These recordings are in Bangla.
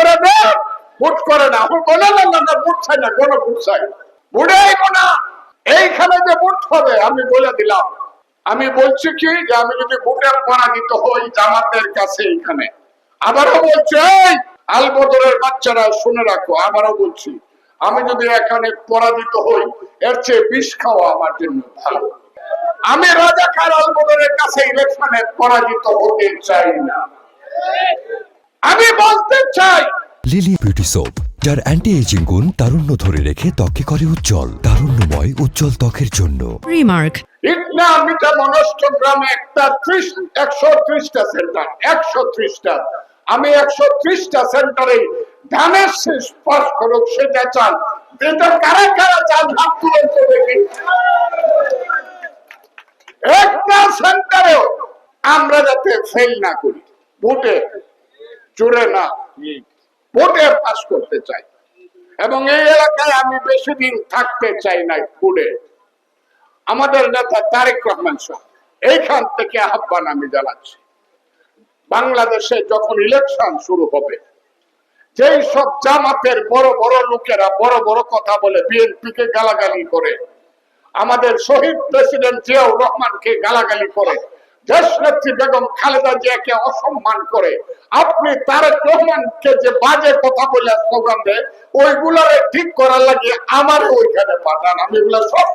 করে দে, ভোট করে না। ভোট চাই না, কোনো ভোট চাই ভোটেই না। এইখানে যে ভোট হবে, আমি বলে দিলাম। আমি বলছি কি, যে আমি যদি ভোটের পরাজিত হই জামাতের কাছে এইখানে। আবারও বলছি, এই, আলবদরের বাচ্চারা শুনে রাখো, আবারও বলছি। আমি যদি এখানে পরাজিত হই, এর চেয়ে বিষ খাওয়া আমার জন্য ভালো। আমি রাজা খার আলবদরের কাছে ইলেকশনে পরাজিত হতে চাই না। আমি বলতে চাই। লিলি বিউটি সোপ যার অ্যান্টি এজিং গুণ তারুণ্য ধরে রেখে ত্বকে করে উজ্জ্বল তারুণ্যময় উজ্জ্বল ত্বকের জন্য। Remark. ইটনা মিটা মনস্ক গ্রামে একটা ত্রিশ একশো ত্রিশটা সেন্টার একশো ত্রিশটা। আমি একশো ত্রিশটা সেন্টারে ধানের শেষ পাস করুক সেটা চান এটা কারা কারা চান হাত তুলে দেখি একটা সেন্টারেও আমরা যাতে ফেল না করি। ভোটে চুরে না। ভোটে পাস করতে চাই। এবং এই এলাকায় আমি বেশি দিন থাকতে চাই না ঘুরে আমাদের নেতা তারেক রহমান সাহেব, এইখান থেকে আহ্বান আমি জানাচ্ছি। বাংলাদেশে যখন ইলেকশন শুরু হবে, যেই সব জামাতের বড় বড় লোকেরা বড় বড় কথা বলে বিএনপি কে গালাগালি করে, আমাদের শহীদ প্রেসিডেন্ট জিয়াউর রহমানকে গালাগালি করে দেশ নেত্রী বেগম খালেদা জিয়াকে অসম্মান করে, আপনি তারেক রহমানকে যে বাজে কথা বলে স্লোগান দেয় ঠিক করার লাগে আমার ওইখানে পাঠান, আমি এগুলো সব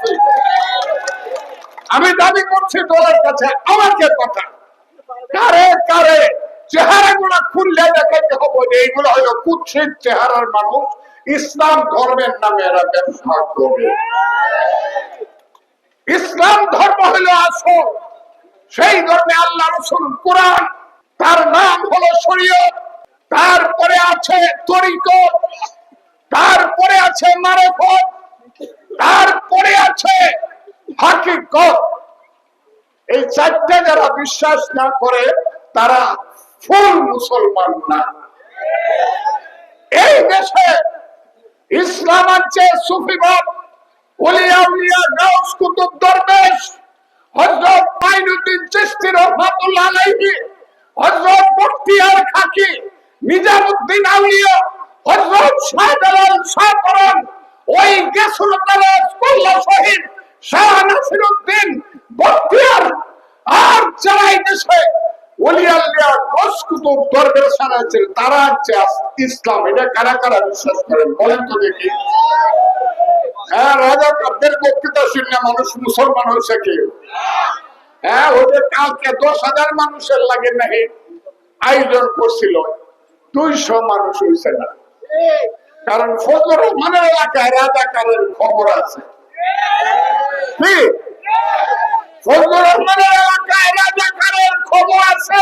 আমি দাবি করছি দলের কাছে আমাকে পাঠান। কারে কারে? চেহারা গুলা খুললে দেখাইতে হবে এইগুলো হলো কুৎসিত চেহারার মানুষ, ইসলাম ধর্মের নামে এরা ব্যবসা করে ইসলাম ধর্ম হলো আসল। সেই ধর্মে আল্লাহ রসুল কোরআন, তার নাম হলো শরীয়ত, তারপরে আছে তরিকত, তারপরে আছে মারেফত, তারপরে আছে হাকিকত। এই চারটে যারা বিশ্বাস না করে, তারা ফুল মুসলমান না। এই দেশে ইসলাম আছে সুফিবাদ উলিয়া উলিয়া গাউস কুতুব দরবেশ, হযরত মাইনুদ্দিন চিশতি রহমাতুল্লাহ আলাইহি, হযরত মুফতিয়ার খাকি, নিজামুদ্দিন আউলিয়া, হযরত শাহজালাল শাহপরান ওই গেসুল তালাস কুল্লা শহীদ শাহ নাসিরউদ্দিন বখতিয়ার আর যারা এই দেশে ওলিয়াল্লিয়া গোস দরবেশ সারা আছে, তারা হচ্ছে ইসলাম। এটা কারা কারা বিশ্বাস করেন বলেন তো দেখি। হ্যাঁ রাজা কাপদের বক্তৃতা শুনলে মানুষ মুসলমান হয়েছে কি? হ্যাঁ ওদের কালকে দশ হাজার মানুষের লাগে নাকি? আয়োজন করছিল। দুইশো মানুষ হয়েছে না। কারণ ফজর মানে এলাকায় রাজাকারের খবর আছে। কি? ফজর মানে এলাকায় রাজাকারের খবর আছে।